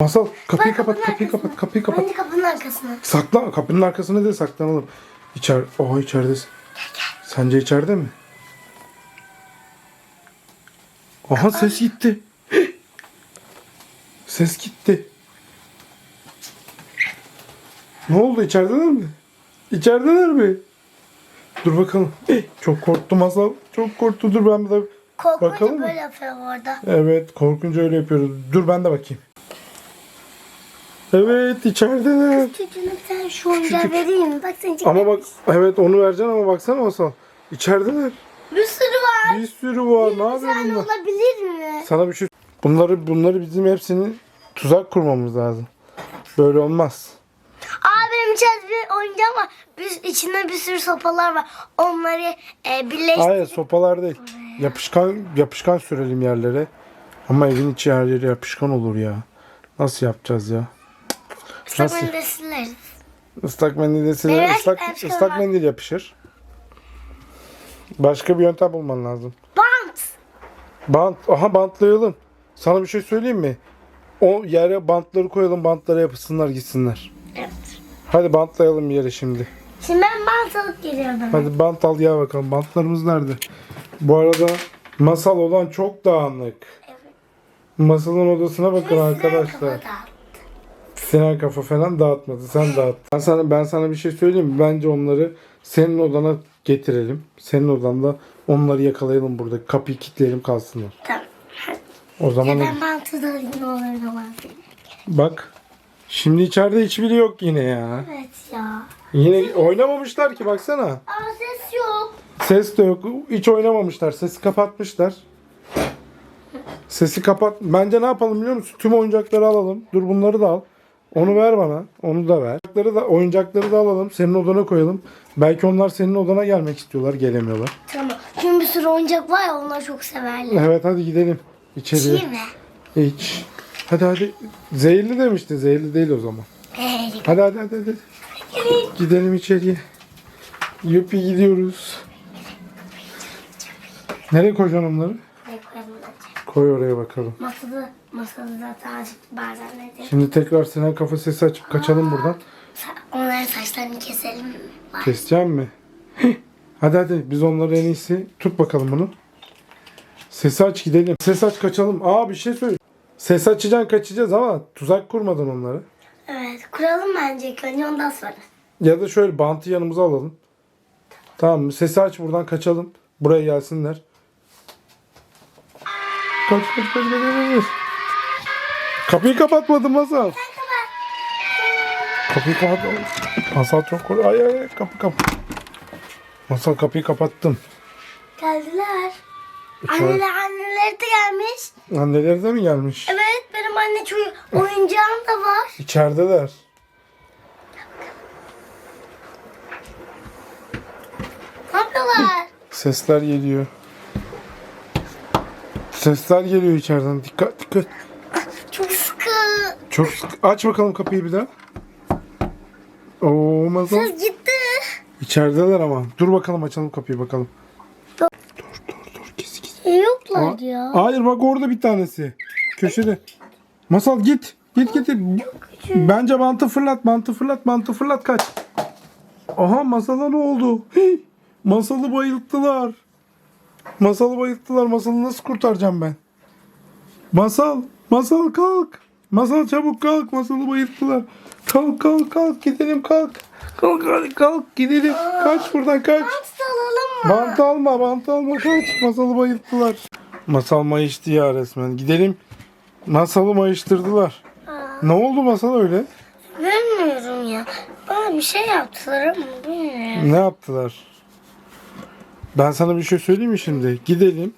Masal kapıyı Bak, kapat, kapının kapıyı arkasına. kapat, kapıyı kapat. Bence kapının arkasına. Sakla, kapının arkasına değil saklanalım. İçer, oha içeridesin. Sence içeride mi? Aha ses gitti. Ses gitti. Ne oldu içerideler mi? İçerideler mi? Dur bakalım. Eh, Çok korktu masal. Çok korktu. Dur ben de Korkunca Bakalım mı? böyle yapıyor orada. Evet korkunca öyle yapıyoruz. Dur ben de bakayım. Evet içerideler. Bir tane şu oyuncağı vereyim mi? Bak sen Ama bak evet onu vereceksin ama baksana Masal. İçerideler. Bir sürü var. Bir sürü var. Ne yapıyor bunlar? olabilir mi? Sana bir şey Bunları bunları bizim hepsini tuzak kurmamız lazım. Böyle olmaz. Aa benim içeride bir oyuncağım var. Bir, içinde bir sürü sopalar var. Onları e, birleştir. Hayır sopalar değil. Yapışkan yapışkan sürelim yerlere. Ama evin içi her yeri yapışkan olur ya. Nasıl yapacağız ya? Islak nasıl? mendil sileriz. Islak mendil Evet, ısılar, ıslak, yapışkan ıslak mendil yapışır. Başka bir yöntem bulman lazım. Bant. Bant, aha bantlayalım. Sana bir şey söyleyeyim mi? O yere bantları koyalım, bantlara yapışsınlar gitsinler. Evet. Hadi bantlayalım yere şimdi. Şimdi ben bant alıp geliyorum. hemen. Hadi bant al ya bakalım. Bantlarımız nerede? Bu arada masal olan çok dağınık. Masalın odasına bakın Sinan arkadaşlar. kafa dağıt. Sinan kafa falan dağıtmadı. Sen dağıt. Ben sana ben sana bir şey söyleyeyim mi? Bence onları senin odana getirelim. Senin odanda onları yakalayalım burada. Kapıyı kilitleyelim kalsınlar. Tamam. O zaman Ben bantı da alayım ne olur bak. Şimdi içeride hiçbiri yok yine ya. Evet ya. Yine oynamamışlar ki baksana. Aa ses yok. Ses de yok. Hiç oynamamışlar. Sesi kapatmışlar. Sesi kapat. Bence ne yapalım biliyor musun? Tüm oyuncakları alalım. Dur bunları da al. Onu ver bana. Onu da ver. Oyuncakları da, oyuncakları da alalım. Senin odana koyalım. Belki onlar senin odana gelmek istiyorlar. Gelemiyorlar. Tamam. Çünkü bir sürü oyuncak var ya onlar çok severler. Evet hadi gidelim. İçeriye. Değil mi? İç. Hadi hadi. Zehirli demişti. Zehirli değil o zaman. Ee, Hadi hadi hadi. hadi. Gidelim içeriye. Yupi gidiyoruz. Nereye koyacaksın onları? Koy oraya bakalım. Masada, masada zaten azıcık bazenleri. Şimdi tekrar Sinan kafa sesi açıp kaçalım buradan. Sa- Onların saçlarını keselim mi? Var. Keseceğim mi? hadi hadi biz onları en iyisi tut bakalım bunu. Sesi aç gidelim. Ses aç kaçalım. Aa bir şey söyle. Ses açacaksın kaçacağız ama tuzak kurmadın onları. Evet kuralım bence ilk önce ondan sonra. Ya da şöyle bantı yanımıza alalım. Tamam mı? Sesi aç buradan kaçalım. Buraya gelsinler. Kaç kaç kaç kaç kaç, kaç. Kapıyı kapatmadım Masal. Kapıyı kapat. Masal çok kork. Ay ay kapı kapı. Masal kapıyı kapattım. Geldiler. İçeri- Anneler anneleri de gelmiş. Anneleri de mi gelmiş? Evet benim anne çocuk oyuncağım da var. İçerideler. Ne yapıyorlar? Sesler geliyor. Sesler geliyor içeriden. Dikkat dikkat. Çok sıkı. Çok sık. Aç bakalım kapıyı bir daha. Oo Masal. Ses gitti. İçerideler ama. Dur bakalım açalım kapıyı bakalım. Dur. Dur dur. Gizli gizli. E, yoklar Aa, ya. Hayır bak orada bir tanesi. Köşede. Masal git. Git git. Bence bantı fırlat. Bantı fırlat. Bantı fırlat kaç. Aha masala ne oldu? Hii, masalı bayılttılar. Masalı bayılttılar. Masalı nasıl kurtaracağım ben? Masal. Masal kalk. Masal çabuk kalk. Masalı bayılttılar. Kalk kalk kalk. Gidelim kalk. Kalk hadi kalk. Gidelim. Kaç buradan kaç. Bant alma, bant alma kaç. Masalı bayılttılar. Masal mayıştı ya resmen. Gidelim. Masalı mayıştırdılar. Ne oldu masal öyle? bilmiyorum ya. Bana bir şey yaptılar ama bilmiyorum. Ne yaptılar? Ben sana bir şey söyleyeyim mi şimdi? Gidelim.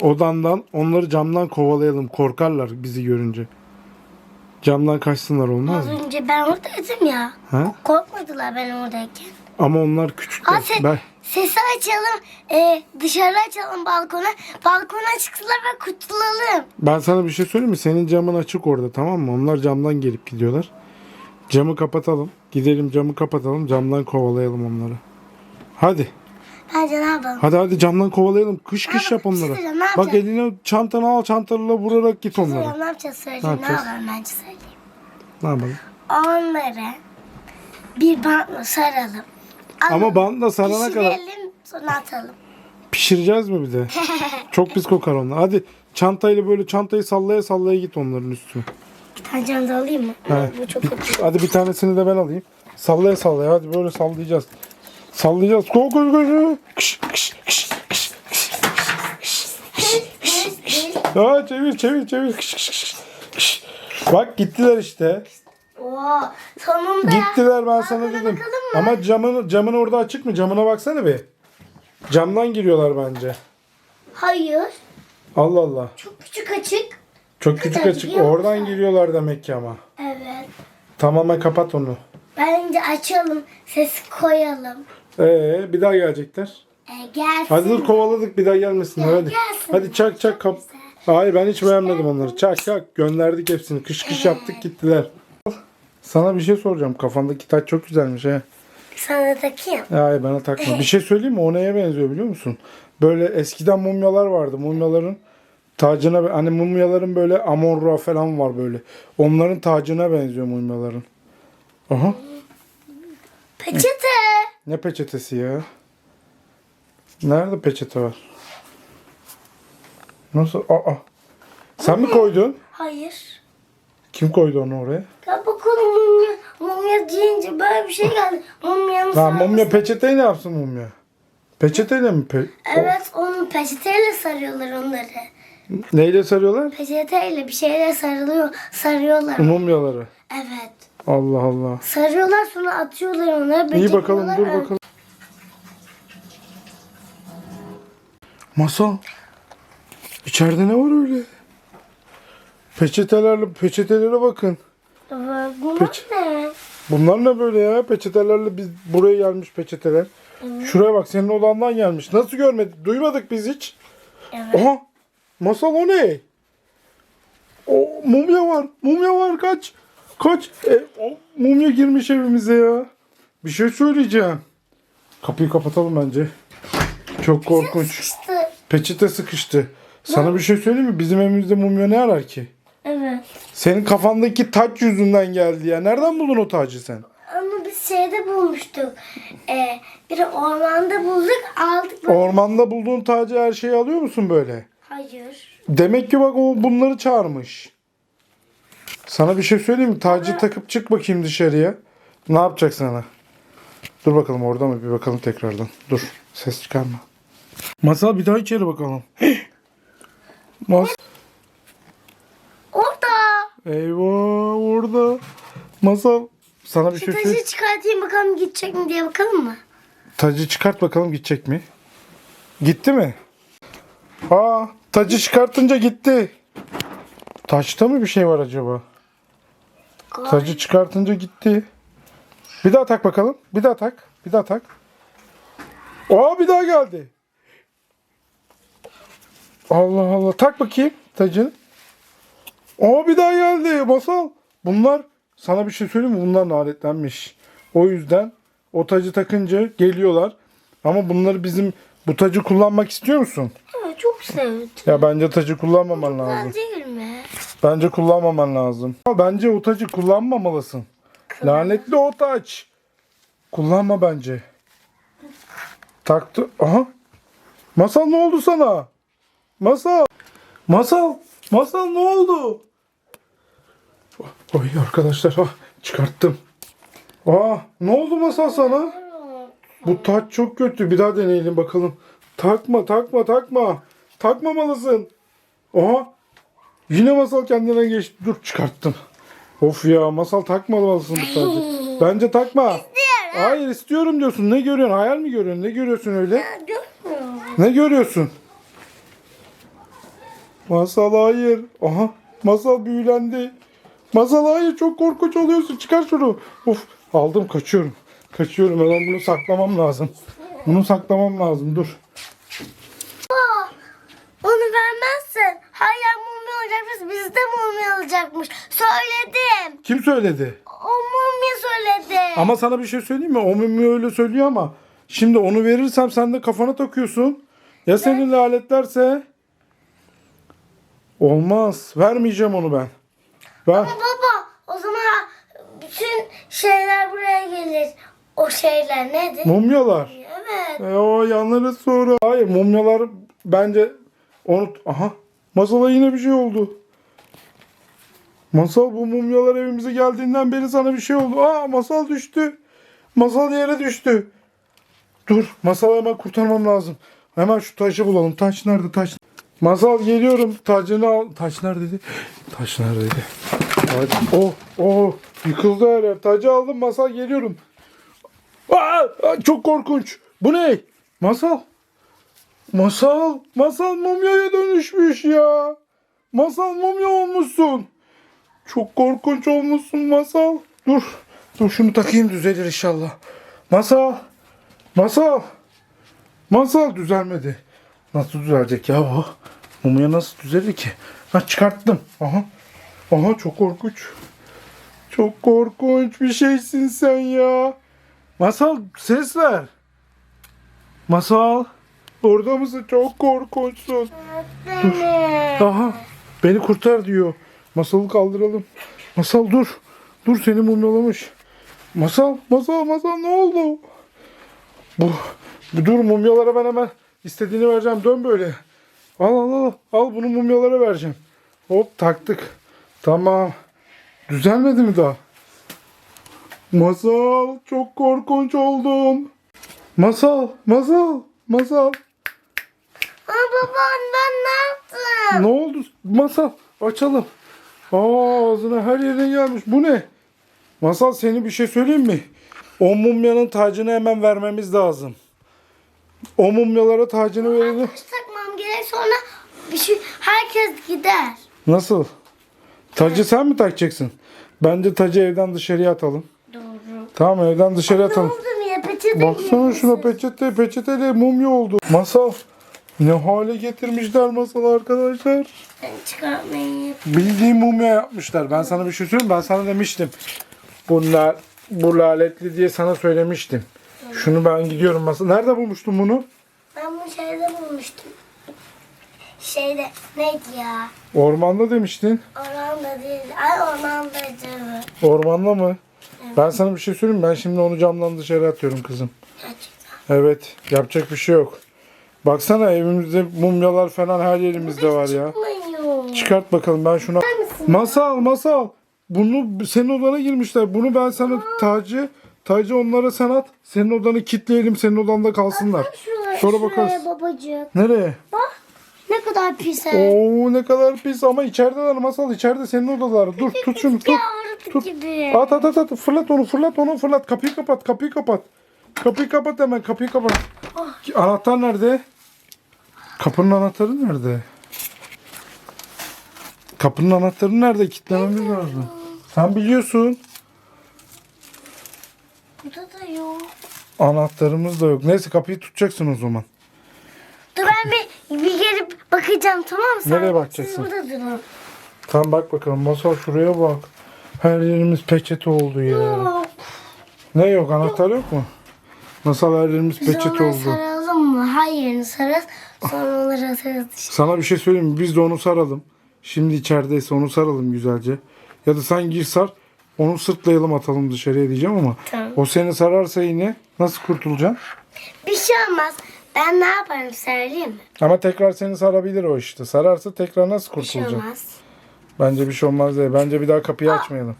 Odandan onları camdan kovalayalım. Korkarlar bizi görünce. Camdan kaçsınlar olmaz Az mı? önce ben oradaydım ya. Ha? Korkmadılar ben oradayken. Ama onlar küçükler. Aa, Ben... sesi açalım. E, dışarı açalım balkona. Balkona çıksınlar ve kurtulalım. Ben sana bir şey söyleyeyim mi? Senin camın açık orada tamam mı? Onlar camdan gelip gidiyorlar. Camı kapatalım. Gidelim camı kapatalım. Camdan kovalayalım onları. Hadi. Bence ne yapalım? Hadi hadi camdan kovalayalım. Kış kış yap bir şey onları. söyleyeceğim, ne Bak eline çantanı al çantanla vurarak git onlara. Söyleyeyim, ne yapacağız söyleyeceğim. Ne, yapacağız? yapalım bence söyleyeyim. Ne yapalım? Onları bir bantla saralım. Ama bantla sarana kadar Pişirelim sonra atalım. pişireceğiz mi bir de? Çok pis kokar onlar. Hadi çantayla böyle çantayı sallaya sallaya git onların üstüne. Bir tane can da alayım mı? Evet. Bu çok kötü. Hadi bir tanesini de ben alayım. Sallaya sallaya hadi böyle sallayacağız. Sallayacağız. Kış, kış, kış, kış, kış, kış, kış. Aa, çevir çevir çevir. Kış, kış, kış, kış. Bak gittiler işte. Oo, sonunda. Gittiler ben sana dedim. bakalım mı? Ama camın camın orada açık mı? Camına baksana bir. Camdan giriyorlar bence. Hayır. Allah Allah. Çok küçük açık. Çok küçük Kadar açık. giriyor Oradan giriyorlar demek ki ama. Evet. Tamamen kapat onu. Bence açalım. Ses koyalım. Ee, bir daha gelecekler. E, gelsin. Hadi dur kovaladık bir daha gelmesinler hadi. gelsin. Hadi çak çak kap. Hayır ben hiç beğenmedim onları. Çak çak gönderdik hepsini. Kış kış yaptık gittiler. Sana bir şey soracağım. Kafandaki taç çok güzelmiş he. Sana takayım. Hayır bana takma. Bir şey söyleyeyim mi? O neye benziyor biliyor musun? Böyle eskiden mumyalar vardı. Mumyaların tacına hani mumyaların böyle Amon-Ra falan var böyle. Onların tacına benziyor mumyaların. Aha. Peçete. Ne peçetesi ya? Nerede peçete var? Nasıl? Aa. Sen mi koydun? Hayır. Kim koydu onu oraya? Ya bakalım mumya. Mumya deyince böyle bir şey geldi. Mumyanın Lan mumya peçeteyi ne yapsın mumya? Peçeteyle mi? Pe- Evet onu peçeteyle sarıyorlar onları. Neyle sarıyorlar? Peçeteyle bir şeyle sarılıyor, sarıyorlar. Mumyaları. Evet. Allah Allah. Sarıyorlar sonra atıyorlar onları. İyi bakalım dur bakalım. Masal. İçeride ne var öyle? Peçetelerle peçetelere bakın. Evet, Bu Peç- ne? Bunlar ne böyle ya? Peçetelerle biz buraya gelmiş peçeteler. Şuraya bak senin odandan gelmiş. Nasıl görmedik? Duymadık biz hiç. Evet. Aha! Masal o ne? O mumya var. Mumya var kaç. Kaç. E, o mumya girmiş evimize ya. Bir şey söyleyeceğim. Kapıyı kapatalım bence. Çok korkunç. Sıkıştı. Peçete sıkıştı. Sana bir şey söyleyeyim mi? Bizim evimizde mumya ne arar ki? Evet. Senin kafandaki taç yüzünden geldi ya. Nereden buldun o tacı sen? Onu biz şeyde bulmuştuk. Ee, bir ormanda bulduk aldık. Ormanda bulduğun tacı her şeyi alıyor musun böyle? Hayır. Demek ki bak o bunları çağırmış. Sana bir şey söyleyeyim mi? Tacı takıp çık bakayım dışarıya. Ne yapacak sana? Dur bakalım orada mı? Bir bakalım tekrardan. Dur. Ses çıkarma. Masal bir daha içeri bakalım. Mas Orada. Eyvah orada. Masal sana bir Şu şey taşı söyleyeyim. çıkartayım bakalım gidecek mi diye bakalım mı? Tacı çıkart bakalım gidecek mi? Gitti mi? Aa, tacı çıkartınca gitti. Taçta mı bir şey var acaba? Tacı çıkartınca gitti. Bir daha tak bakalım. Bir daha tak. Bir daha tak. Aa bir daha geldi. Allah Allah. Tak bakayım tacını. Aa bir daha geldi. Masal. Bunlar sana bir şey söyleyeyim mi? Bunlar lanetlenmiş. O yüzden o tacı takınca geliyorlar. Ama bunları bizim bu tacı kullanmak istiyor musun? Evet çok sevdim. Ya bence tacı kullanmaman lazım. Güzel değil mi? Bence kullanmaman lazım. Bence o tacı kullanmamalısın. Lanetli o taç. Kullanma bence. Taktı. Aha. Masal ne oldu sana? Masal. Masal. Masal ne oldu? Ay arkadaşlar ah, çıkarttım. Aa, ne oldu masal sana? Bu taç çok kötü. Bir daha deneyelim bakalım. Takma takma takma. Takmamalısın. Aha Yine masal kendine geçti. Dur çıkarttım. Of ya masal takmamalısın bu tacı. Bence takma. Hayır istiyorum diyorsun. Ne görüyorsun? Hayal mi görüyorsun? Ne görüyorsun öyle? Ne görüyorsun? Masal hayır. Aha masal büyülendi. Masal hayır çok korkunç oluyorsun. Çıkar şunu. Of aldım kaçıyorum. Kaçıyorum hemen bunu saklamam lazım. Bunu saklamam lazım. Dur. Onu vermezsin. Hayır mumya olacakmış. Bizde mumya olacakmış. Söyledim. Kim söyledi? O mumya söyledi. Ama sana bir şey söyleyeyim mi? O mumya öyle söylüyor ama Şimdi onu verirsem sen de kafana takıyorsun. Ya seninle aletlerse? Olmaz. Vermeyeceğim onu ben. Ver. Baba o zaman bütün şeyler buraya gelir. O şeyler nedir? Mumyalar. Evet. E, o yanlarız sonra. Hayır mumyalar bence onu... Aha. Masala yine bir şey oldu. Masal bu mumyalar evimize geldiğinden beri sana bir şey oldu. Aa masal düştü. Masal yere düştü. Dur masalı hemen kurtarmam lazım. Hemen şu taşı bulalım. Taş nerede taş? Masal geliyorum. Tacını al. Taş neredeydi? Taş neredeydi? Taç. Oh oh yıkıldı her yer. Tacı aldım masal geliyorum. Aa, çok korkunç. Bu ne? Masal. Masal. Masal mumyaya dönüşmüş ya. Masal mumya olmuşsun. Çok korkunç olmuşsun masal. Dur. Dur şunu takayım düzelir inşallah. Masal. Masal. Masal düzelmedi. Nasıl düzelecek ya o? Mumya nasıl düzelir ki? Ha çıkarttım. Aha. Aha çok korkunç. Çok korkunç bir şeysin sen ya. Masal ses ver. Masal. Orada mısın? Çok korkunçsun. Beni. Aha. Beni kurtar diyor. Masalı kaldıralım. Masal dur. Dur seni mumyalamış. Masal, masal, masal ne oldu? Bu, bu dur mumyalara ben hemen istediğini vereceğim. Dön böyle. Al al al. Al bunu mumyalara vereceğim. Hop taktık. Tamam. Düzelmedi mi daha? Masal çok korkunç oldun. Masal, masal, masal. Aa baba ben ne yaptım? Ne oldu? Masal açalım. Aa ağzına her yerine gelmiş. Bu ne? Masal seni bir şey söyleyeyim mi? O mumyanın tacını hemen vermemiz lazım. O mumyalara tacını verelim. Taş takmam gerek sonra bir şey herkes gider. Nasıl? Tacı sen mi takacaksın? Bence tacı evden dışarıya atalım. Doğru. Tamam evden dışarıya Ne atalım. oldu niye peçete Baksana şuna peçete peçeteyle mumya oldu. Masal ne hale getirmişler masal arkadaşlar. Ben çıkartmayı Bildiğin mumya yapmışlar. Ben sana bir şey söyleyeyim. Ben sana demiştim. Bunlar bu laletli diye sana söylemiştim. Şunu ben gidiyorum masa. Nerede bulmuştun bunu? Ben bu şeyde bulmuştum. Şeyde neydi ya? Ormanda demiştin. Ormanda değil. Ay ormandaydı. Ormanda mı? Ben sana bir şey söyleyeyim. Ben şimdi onu camdan dışarı atıyorum kızım. Gerçekten. Evet. Yapacak bir şey yok. Baksana evimizde mumyalar falan her yerimizde var ya. Çıkmıyor. Çıkart bakalım ben şuna. Masal masal. Bunu senin odana girmişler. Bunu ben sana tacı tacı onlara sen at. Senin odanı kitleyelim. Senin odanda kalsınlar. Şuraya, Sonra şuraya bakarız. babacığım. Nereye? Bak ne kadar pis. Oo ne kadar pis ama içerideler masal içeride senin odalar. Dur tut şunu tut. Tut. gibi. At at at at fırlat onu fırlat onu fırlat. Kapıyı kapat kapıyı kapat. Kapıyı kapat hemen kapıyı kapat. Anahtar nerede? Kapının anahtarı nerede? Kapının anahtarı nerede? Kilitlememiz lazım. Sen biliyorsun. Burada da yok. Anahtarımız da yok. Neyse kapıyı tutacaksın o zaman. Dur ben bir, bir gelip bakacağım tamam mı? Sen- Nereye bakacaksın? Siz burada durun. Tamam bak bakalım. Masal şuraya bak. Her yerimiz peçete oldu ya. Yok. Ne yok? Anahtar yok mu? Masal her yerimiz Biz peçete onları oldu. saralım mı? Her yerini sararız. Sonra onları atarız dışarı. Sana bir şey söyleyeyim mi? Biz de onu saralım. Şimdi içerideyse onu saralım güzelce. Ya da sen gir sar. Onu sırtlayalım atalım dışarıya diyeceğim ama. Tamam. O seni sararsa yine nasıl kurtulacaksın? Bir şey olmaz. Ben ne yaparım söyleyeyim mi? Ama tekrar seni sarabilir o işte. Sararsa tekrar nasıl Bir şey kurtulacaksın? olmaz. Bence bir şey olmaz değil. Bence bir daha kapıyı açmayalım.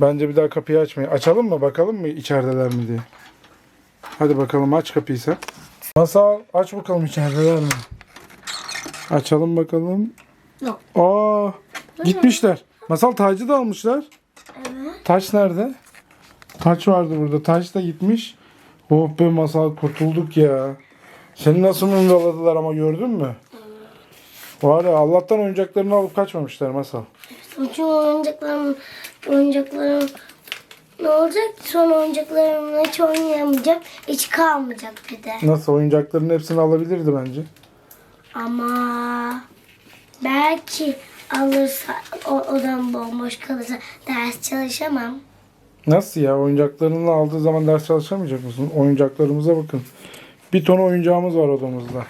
Bence bir daha kapıyı açmayalım. Açalım mı? Bakalım mı içerideler mi diye. Hadi bakalım aç kapıyı sen. Masal aç bakalım içerideler mi? Açalım bakalım. Yok. Aa gitmişler. Masal tacı da almışlar. Evet. Taç nerede? Taç vardı burada. Taç da gitmiş. Oh be masal kurtulduk ya. Seni nasıl mumyaladılar ama gördün mü? Var ya Allah'tan oyuncaklarını alıp kaçmamışlar masal. Bütün oyuncaklarım, oyuncaklarım ne olacak? Son oyuncaklarımla hiç oynayamayacağım. Hiç kalmayacak bir de. Nasıl oyuncakların hepsini alabilirdi bence. Ama belki alırsa o odam bomboş kalırsa ders çalışamam. Nasıl ya? Oyuncaklarını aldığı zaman ders çalışamayacak mısın? Oyuncaklarımıza bakın. Bir ton oyuncağımız var odamızda.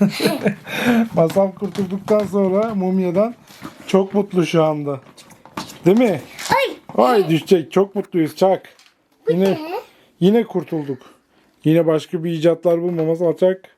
Masal kurtulduktan sonra mumyadan çok mutlu şu anda. Değil mi? Ay. Ay düşecek. Çok mutluyuz. Çak. Yine Ne? yine kurtulduk. Yine başka bir icatlar bulmamız alacak.